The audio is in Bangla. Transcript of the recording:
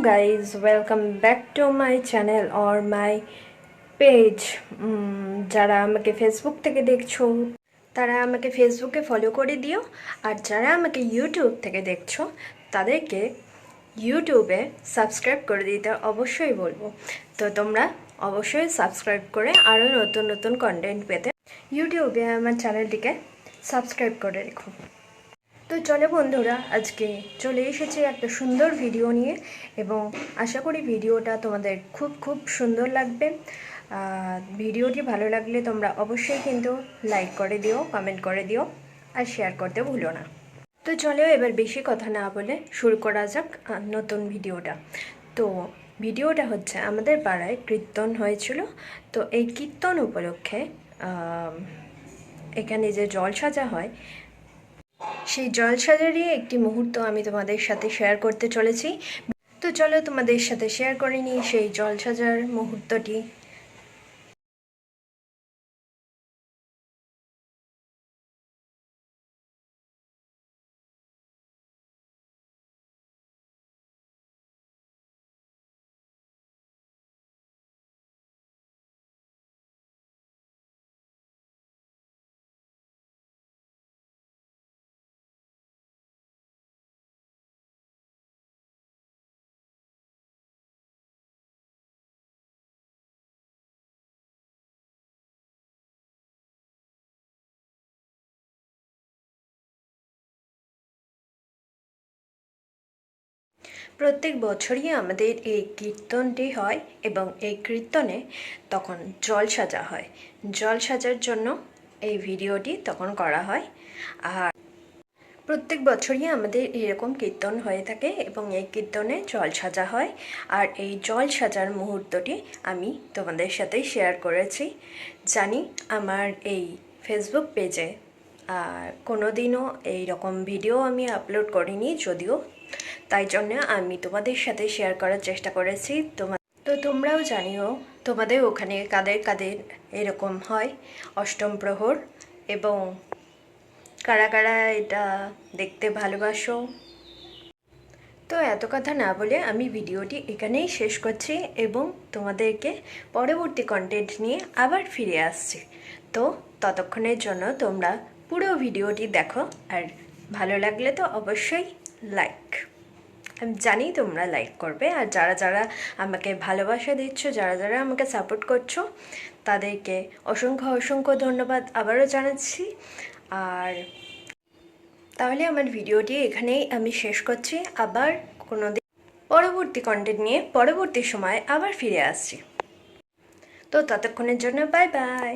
guys. Welcome back to my channel or my page. উম, যারা আমাকে ফেসবুক থেকে দেখছ তারা আমাকে ফেসবুকে ফলো করে দিও। আর যারা আমাকে ইউটিউব থেকে দেখছ তাদেরকে ইউটিউবে সাবস্ক্রাইব করে দিতে অবশ্যই বলব। তো তোমরা অবশ্যই সাবস্ক্রাইব করে আরও নতুন নতুন কন্টেন্ট পেতে ইউটিউবে আমার চ্যানেলটিকে সাবস্ক্রাইব করে রেখো। তো চলে বন্ধুরা, আজকে চলে এসেছি একটা সুন্দর ভিডিও নিয়ে এবং আশা করি ভিডিওটা তোমাদের খুব খুব সুন্দর লাগবে। ভিডিওটি ভালো লাগলে তোমরা অবশ্যই কিন্তু লাইক করে দিও কমেন্ট করে দিও আর শেয়ার করতে ভুলো না। তো চলো এবার বেশি কথা না বলে শুরু করা যাক নতুন ভিডিওটা তো ভিডিওটা হচ্ছে আমাদের পাড়ায় কীর্তন হয়েছিল। তো এই কীর্তন উপলক্ষে এখানে যে জল সাজা হয় সেই জলসাজারই একটি মুহূর্ত আমি তোমাদের সাথে শেয়ার করতে চলেছি। তো চলো তোমাদের সাথে শেয়ার করে নিই সেই জলসাজার মুহূর্তটি। প্রত্যেক বছরই আমাদের এই কীর্তনটি হয় এবং এই কীর্তনে তখন জল সাজা হয়। জল সাজার জন্য এই ভিডিওটি তখন করা হয়। আর প্রত্যেক বছরই আমাদের এরকম কীর্তন হয়ে থাকে এবং এই কীর্তনে জল সাজা হয়। আর এই জল সাজার মুহূর্তটি আমি তোমাদের সাথে শেয়ার করেছি। জানি আমার এই ফেসবুক পেজে আর কোনো দিনও এই রকম ভিডিও আমি আপলোড করিনি, যদিও তাই জন্য আমি তোমাদের সাথে শেয়ার করার চেষ্টা করেছি। তোমার তো তোমরাও জানিও, তোমাদের ওখানে কাদের কাদের এরকম হয়? অষ্টম প্রহর এবং কারা কারা এটা দেখতে ভালোবাসো? তো এত কথা না বলে আমি ভিডিওটি এখানেই শেষ করছি এবং তোমাদেরকে পরবর্তী কন্টেন্ট নিয়ে আবার ফিরে আসছি। তো ততক্ষণের জন্য তোমরা পুরো ভিডিওটি দেখো আর ভালো লাগলে তো অবশ্যই লাইক আমি জানি তোমরা লাইক করবে। আর যারা যারা আমাকে ভালোবাসা দিচ্ছ, যারা যারা আমাকে সাপোর্ট করছ, তাদেরকে অসংখ্য অসংখ্য ধন্যবাদ আবারও জানাচ্ছি। আর তাহলে আমার ভিডিওটি এখানেই আমি শেষ করছি। আবার কোনো দিন পরবর্তী কন্টেন্ট নিয়ে পরবর্তী সময় আবার ফিরে আসছি। তো ততক্ষণের জন্য বাই বাই